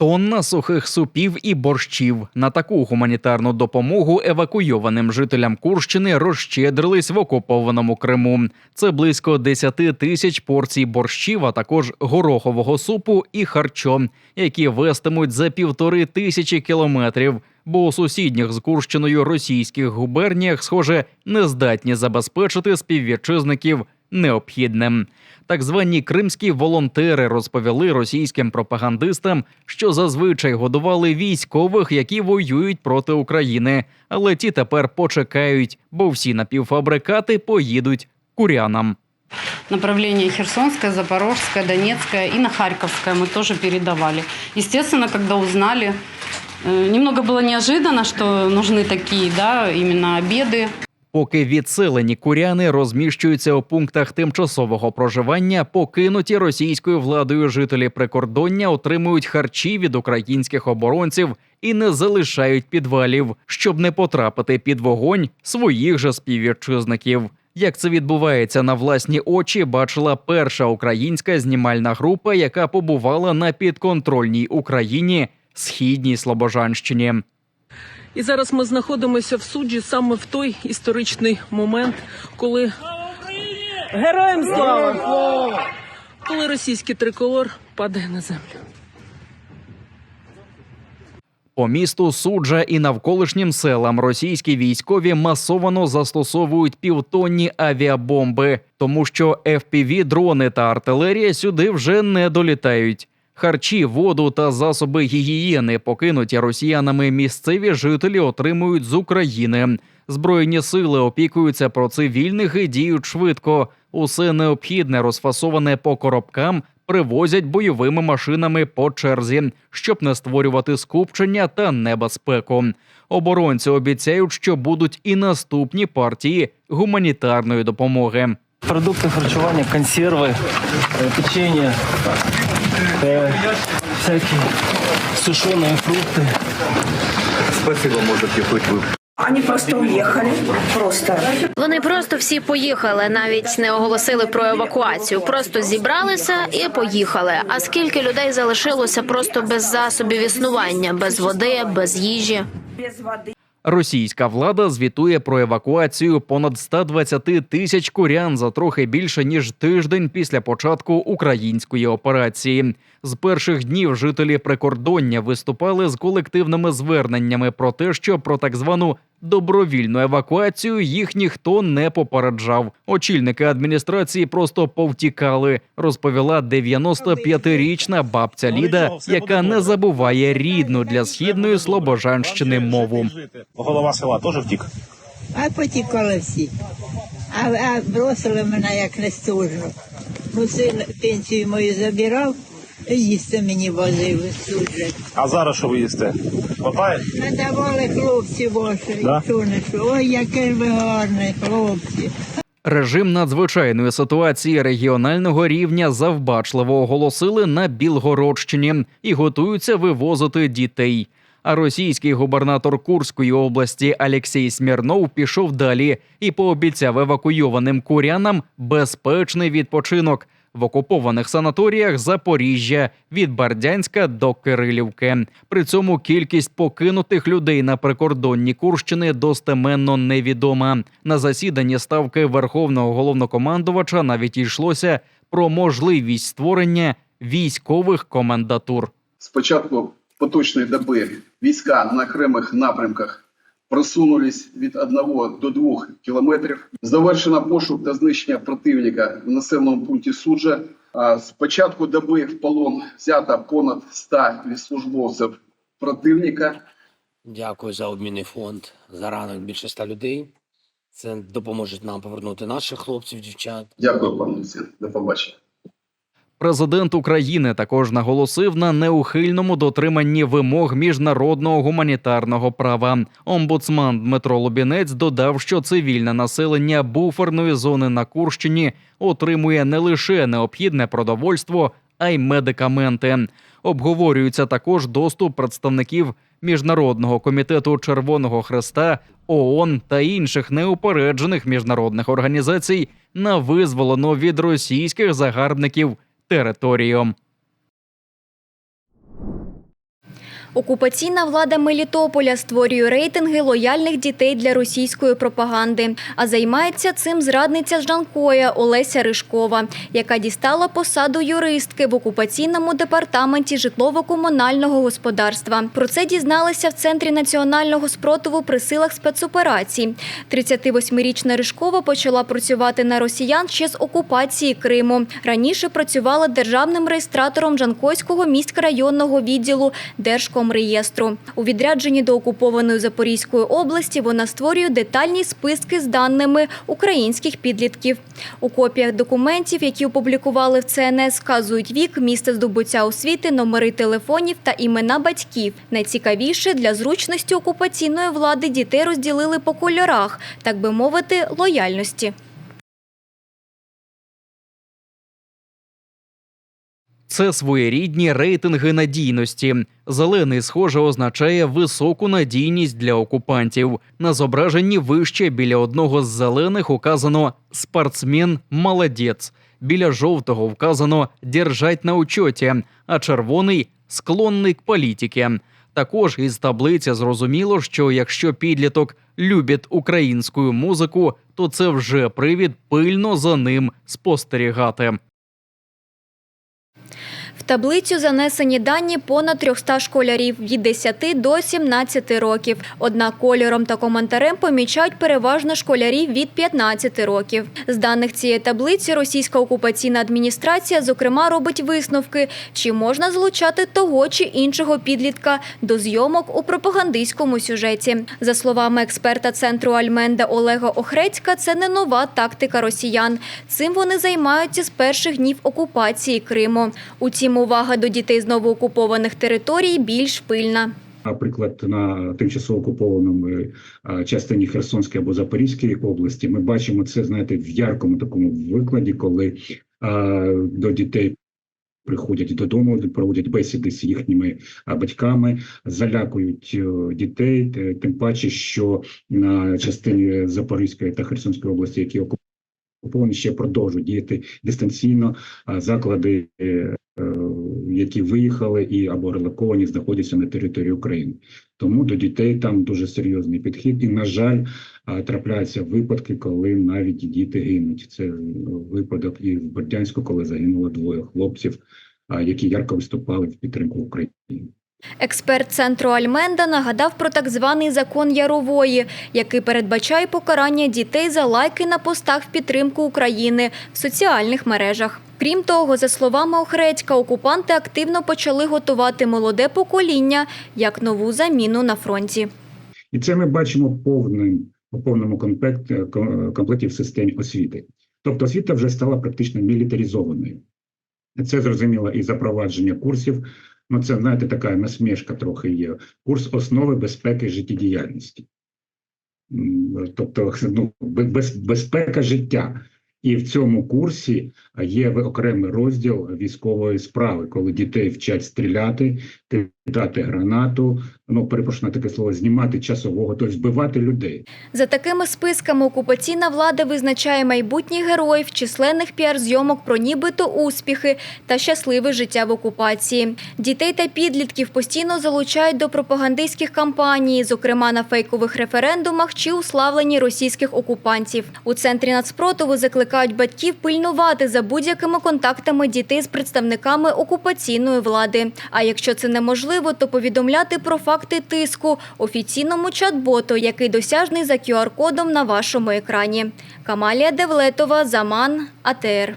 Тонна сухих супів і борщів на таку гуманітарну допомогу евакуйованим жителям Курщини розщедрились в окупованому Криму. Це близько 10 тисяч порцій борщів, а також горохового супу і харчо, які вестимуть за півтори тисячі кілометрів. Бо у сусідніх з Курщиною російських губерніях, схоже, не здатні забезпечити співвітчизників необхідним. Так звані кримські волонтери розповіли російським пропагандистам, що зазвичай годували військових, які воюють проти України, але ті тепер почекають, бо всі напівфабрикати поїдуть курянам. Направление Херсонское, Запорожское, Донецкое и на Харьковское мы тоже передавали. Естественно, когда узнали, э, немного было неожиданно, что нужны такие, да, именно обеды. Поки відселені куряни розміщуються у пунктах тимчасового проживання, покинуті російською владою жителі прикордоння отримують харчі від українських оборонців і не залишають підвалів, щоб не потрапити під вогонь своїх же співвітчизників. Як це відбувається на власні очі, бачила перша українська знімальна група, яка побувала на підконтрольній Україні східній Слобожанщині. І зараз ми знаходимося в суджі саме в той історичний момент, коли героям слава! Коли російський триколор падає на землю. По місту суджа і навколишнім селам російські військові масовано застосовують півтонні авіабомби, тому що fpv дрони та артилерія сюди вже не долітають. Харчі, воду та засоби гігієни, покинуті росіянами місцеві жителі отримують з України. Збройні сили опікуються про цивільних і діють швидко. Усе необхідне розфасоване по коробкам привозять бойовими машинами по черзі, щоб не створювати скупчення та небезпеку. Оборонці обіцяють, що будуть і наступні партії гуманітарної допомоги. Продукти харчування, консерви, е, печення, е, всякі сушені фрукти. Спасибо, можете хоть вы. Они просто уехали. Просто. Вони просто всі поїхали, навіть не оголосили про евакуацію. Просто зібралися і поїхали. А скільки людей залишилося просто без засобів існування, без води, без їжі? Без воды. Російська влада звітує про евакуацію понад 120 тисяч курян за трохи більше ніж тиждень після початку української операції. З перших днів жителі прикордоння виступали з колективними зверненнями про те, що про так звану добровільну евакуацію їх ніхто не попереджав. Очільники адміністрації просто повтікали, розповіла 95-річна бабця Ліда, яка не забуває рідну для східної Слобожанщини мову. Голова села теж втік. А потікали всі. А, а бросили мене як нестужно. Ну, син пенсію мою забирав, їсти мені возив служить. А зараз що ви їсте? Хватає? Надавали хлопці ваші, Да? Ой, який ви гарний, хлопці. Режим надзвичайної ситуації регіонального рівня завбачливо оголосили на Білгородщині і готуються вивозити дітей. А російський губернатор Курської області Алексій Смірнов пішов далі і пообіцяв евакуйованим курянам безпечний відпочинок в окупованих санаторіях Запоріжжя від Бардянська до Кирилівки. При цьому кількість покинутих людей на прикордонні Курщини достеменно невідома. На засіданні ставки верховного головнокомандувача навіть йшлося про можливість створення військових комендатур. З початку поточної доби війська на окремих напрямках просунулись від 1 до 2 кілометрів. Завершено пошук та знищення противника в населеному пункті Суджа. З початку доби в полон взято понад 100 військовослужбовців противника. Дякую за обмінний фонд. За ранок більше ста людей. Це допоможе нам повернути наших хлопців, дівчат. Дякую, пане Олексій. До побачення. Президент України також наголосив на неухильному дотриманні вимог міжнародного гуманітарного права. Омбудсман Дмитро Лубінець додав, що цивільне населення буферної зони на Курщині отримує не лише необхідне продовольство, а й медикаменти. Обговорюється також доступ представників Міжнародного комітету Червоного Хреста, ООН та інших неупереджених міжнародних організацій на визволену від російських загарбників територію. Окупаційна влада Мелітополя створює рейтинги лояльних дітей для російської пропаганди. А займається цим зрадниця Жанкоя Олеся Ришкова, яка дістала посаду юристки в окупаційному департаменті житлово-комунального господарства. Про це дізналися в Центрі національного спротиву при силах спецоперацій. 38-річна Ришкова почала працювати на росіян ще з окупації Криму. Раніше працювала державним реєстратором Жанкойського міськрайонного відділу Держкомреєстру. У відрядженні до окупованої Запорізької області вона створює детальні списки з даними українських підлітків. У копіях документів, які опублікували в ЦНС, вказують вік, місце здобуття освіти, номери телефонів та імена батьків. Найцікавіше для зручності окупаційної влади дітей розділили по кольорах, так би мовити, лояльності. Це своєрідні рейтинги надійності. Зелений, схоже, означає високу надійність для окупантів. На зображенні вище біля одного з зелених указано спортсмен молодець. Біля жовтого вказано держать на учоті, а червоний склонний к політики. Також із таблиці зрозуміло, що якщо підліток любить українську музику, то це вже привід пильно за ним спостерігати. В таблицю занесені дані понад 300 школярів від 10 до 17 років. Однак кольором та коментарем помічають переважно школярів від 15 років. З даних цієї таблиці російська окупаційна адміністрація, зокрема, робить висновки, чи можна залучати того чи іншого підлітка до зйомок у пропагандистському сюжеті. За словами експерта центру Альменда Олега Охрецька, це не нова тактика росіян. Цим вони займаються з перших днів окупації Криму. Утім, увага до дітей з новоокупованих територій більш пильна. Наприклад, на тимчасово окупованому е, частині Херсонської або Запорізької області ми бачимо це, знаєте, в яркому такому викладі, коли а, до дітей приходять додому, проводять бесіди з їхніми батьками, залякують е, дітей, тим паче, що на частині Запорізької та Херсонської області, які окуповані, ще продовжують діяти дистанційно, заклади. е, е, які виїхали і або релоковані, знаходяться на території України. Тому до дітей там дуже серйозний підхід. І, на жаль, трапляються випадки, коли навіть діти гинуть. Це випадок і в Бердянську, коли загинуло двоє хлопців, які ярко виступали в підтримку України. Експерт центру Альменда нагадав про так званий закон Ярової, який передбачає покарання дітей за лайки на постах в підтримку України в соціальних мережах. Крім того, за словами Охредька, окупанти активно почали готувати молоде покоління як нову заміну на фронті. І це ми бачимо повним у повному комплекті, комплекті в системі освіти. Тобто освіта вже стала практично мілітаризованою. Це зрозуміло і запровадження курсів. Ну, це, знаєте, така насмішка трохи є. Курс основи безпеки життєдіяльності. Тобто, ну, без, безпека життя. І в цьому курсі є окремий розділ військової справи, коли дітей вчать стріляти, кидати гранату, ну перепрошую на таке слово, знімати часового, тобто вбивати людей. За такими списками окупаційна влада визначає майбутніх героїв численних піар-зйомок про нібито успіхи та щасливе життя в окупації. Дітей та підлітків постійно залучають до пропагандистських кампаній, зокрема на фейкових референдумах чи уславленні російських окупантів. У центрі нацпротиву закликають батьків пильнувати за будь-якими контактами дітей з представниками окупаційної влади. А якщо це неможливо, то повідомляти про факти тиску офіційному чат-боту, який досяжний за QR-кодом на вашому екрані. Камалія Девлетова, Заман, АТР.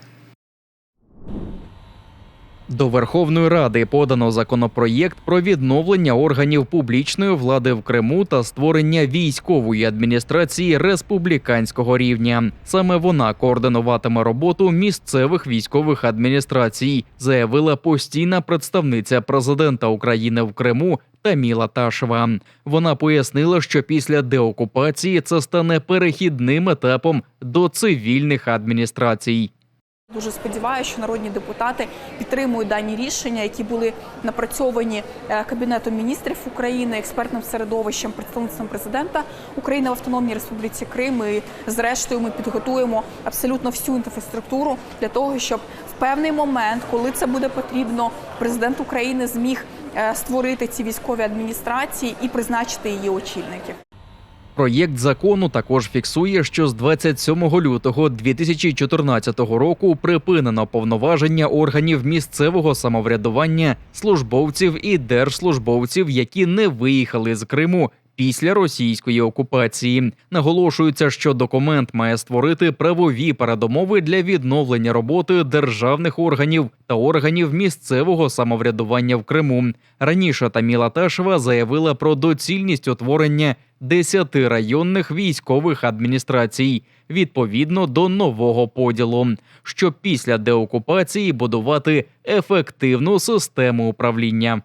До Верховної Ради подано законопроєкт про відновлення органів публічної влади в Криму та створення військової адміністрації республіканського рівня. Саме вона координуватиме роботу місцевих військових адміністрацій, заявила постійна представниця президента України в Криму. Таміла Ташева. Вона пояснила, що після деокупації це стане перехідним етапом до цивільних адміністрацій. Дуже сподіваюся, що народні депутати підтримують дані рішення, які були напрацьовані е, Кабінетом міністрів України, експертним середовищем, представництвом президента України в Автономній Республіці Крим. І зрештою ми підготуємо абсолютно всю інфраструктуру для того, щоб в певний момент, коли це буде потрібно, президент України зміг е, створити ці військові адміністрації і призначити її очільників. Проєкт закону також фіксує, що з 27 лютого 2014 року припинено повноваження органів місцевого самоврядування, службовців і держслужбовців, які не виїхали з Криму. Після російської окупації наголошується, що документ має створити правові передумови для відновлення роботи державних органів та органів місцевого самоврядування в Криму. Раніше Таміла Ташева заявила про доцільність утворення 10 районних військових адміністрацій відповідно до нового поділу, щоб після деокупації будувати ефективну систему управління.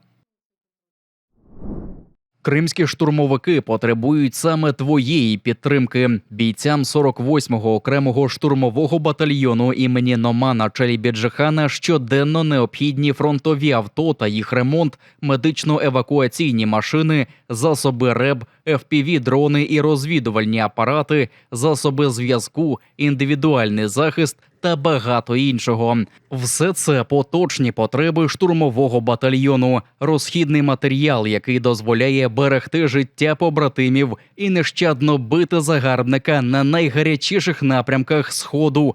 Кримські штурмовики потребують саме твоєї підтримки. Бійцям 48-го окремого штурмового батальйону імені Номана Челібіджихана щоденно необхідні фронтові авто та їх ремонт, медично-евакуаційні машини, засоби РЕБ, fpv дрони і розвідувальні апарати, засоби зв'язку, індивідуальний захист та багато іншого. Все це поточні потреби штурмового батальйону, розхідний матеріал, який дозволяє берегти життя побратимів і нещадно бити загарбника на найгарячіших напрямках сходу.